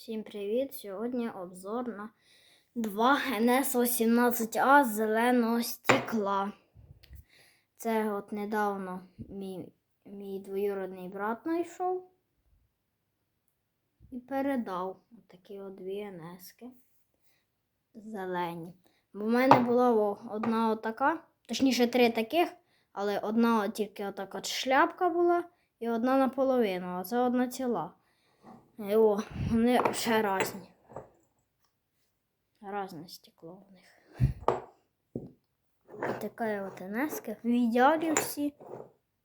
Всім привіт! Сьогодні обзор на 2 NS18A зеленого стекла. Це от недавно мій, мій двоюродний брат знайшов і передав такі от дві NS зелені. Бо в мене була одна отака, точніше три таких, але одна тільки отака от шляпка була і одна наполовину, а це одна ціла. І О, вони ще різні. Разне стекло в них. Така от Енеска. В ідеалі всі.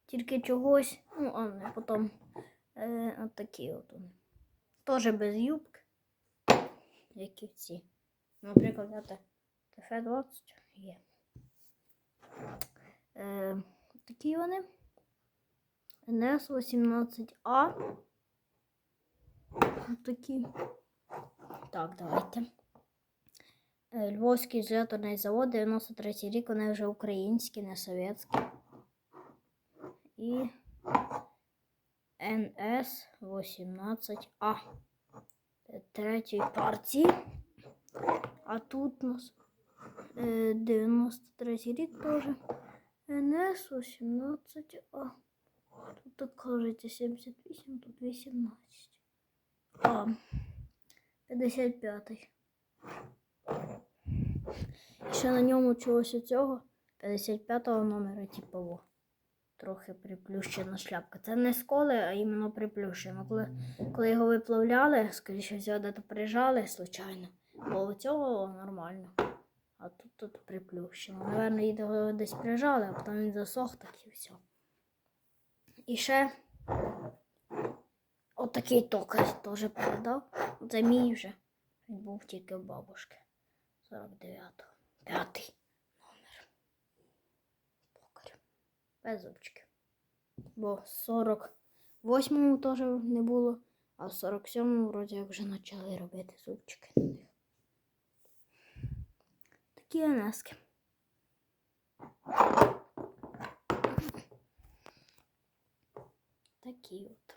Тільки чогось. Ну, а не потім е, от такі от вони. Теж без юбки. Як і ці. Наприклад, это ТФ-20 є. Е, такі вони. НС-18А. Такі. Так, давайте. Е, Львовський жилеторний завод, 93 рік, вони вже українські, не совєтські. І НС-18А. Це Третьої партії. А тут у нас е, 93 рік теж. НС-18А. Тут так кажеться 78, тут 18. А, 55. Ще на ньому чогось цього 55-го номера, типу, во. Трохи приплющена шляпка. Це не сколи, а іменно приплющена. Коли, коли його виплавляли, скоріше всього, де-то прижали случайно. Бо у цього нормально. А тут тут приплющено. Наверно, його десь прижали, а потім він засох так і все. І ще Отакий токар теж передав. Це мій вже. Він був тільки в бабушки. 49-го. П'ятий номер. Токар. Без зубчиків. Бо 48-му теж не було, а в 47-му вроді як вже почали робити зубчики. Такі анески. Такі от.